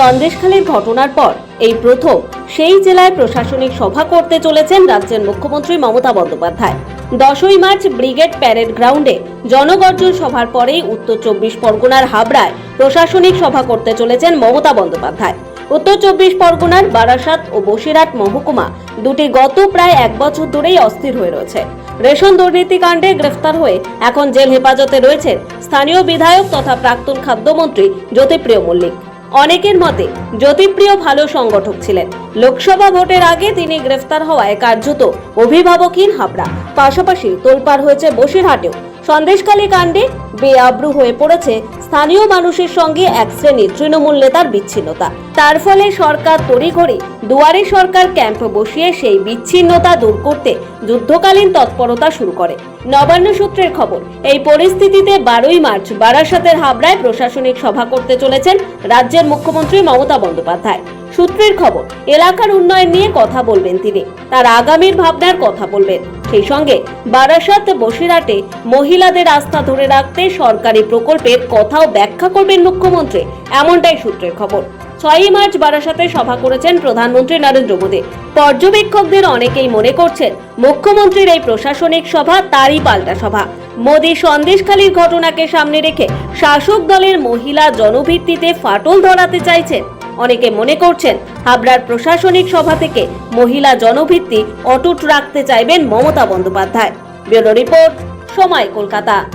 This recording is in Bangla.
সন্দেশখালীর ঘটনার পর এই প্রথম সেই জেলায় প্রশাসনিক সভা করতে চলেছেন রাজ্যের মুখ্যমন্ত্রী মমতা বন্দ্যোপাধ্যায়। দশই মার্চ ব্রিগেড প্যারেড গ্রাউন্ডে জনগর্জন সভার পরেই উত্তর চব্বিশ পরগনার হাবড়ায় প্রশাসনিক সভা করতে চলেছেন মমতা বন্দ্যোপাধ্যায়। উত্তর চব্বিশ পরগনার বারাসাত ও বসিরহাট মহকুমা দুটি গত প্রায় এক বছর ধরেই অস্থির হয়ে রয়েছে। রেশন দুর্নীতি কাণ্ডে গ্রেফতার হয়ে এখন জেল হেফাজতে রয়েছেন স্থানীয় বিধায়ক তথা প্রাক্তন খাদ্যমন্ত্রী জ্যোতিপ্রিয় মল্লিক। অনেকের মতে জ্যোতিপ্রিয় ভালো সংগঠক ছিলেন। লোকসভা ভোটের আগে তিনি গ্রেফতার হওয়ায় কার্যত অভিভাবকহীন হাবড়া। পাশাপাশি তোলপাড় হয়েছে বসিরহাটেও। সন্দেশখালী কাণ্ডে বেআব্রু হয়ে পড়েছে স্থানীয় মানুষের সঙ্গে এক শ্রেণির তৃণমূল নেতার বিচ্ছিন্নতা। তার ফলে সরকার তড়িঘড়ি দুয়ারে সরকার ক্যাম্প বসিয়ে সেই বিচ্ছিন্নতা দূর করতে যুদ্ধকালীন তৎপরতা শুরু করে। নবান্ন সূত্রের খবর, এই পরিস্থিতিতে বারোই মার্চ বারাসাতের হাবড়ায় প্রশাসনিক সভা করতে চলেছেন রাজ্যের মুখ্যমন্ত্রী মমতা বন্দ্যোপাধ্যায়। সূত্রের খবর, এলাকার উন্নয়ন নিয়ে কথা বলবেন তিনি। তার আগামীর ভাবনার কথা বলবেন। সেই সঙ্গে বারাসাত বসিরহাটে মহিলাদের আস্থা ধরে রাখতে সরকারি প্রকল্পের কথাও ব্যাখ্যা করবেন মুখ্যমন্ত্রী। এমনটাই সূত্রের খবর। ছয়ই মার্চ বারাসাতে সভা করেছেন প্রধানমন্ত্রী নরেন্দ্র মোদী। পর্যবেক্ষকদের অনেকেই মনে করছেন, মুখ্যমন্ত্রীর এই প্রশাসনিক সভা তারই পাল্টা সভা। মোদী সন্দেশখালীর ঘটনাকে সামনে রেখে শাসক দলের মহিলা জনভিত্তিতে ফাটল ধরাতে চাইছেন। অনেকে মনে করছেন হাবড়ার প্রশাসনিক সভা থেকে মহিলা জনভিত্তি অটুট রাখতে চাইবেন মমতা বন্দ্যোপাধ্যায়। ব্যুরো রিপোর্ট, সময় কলকাতা।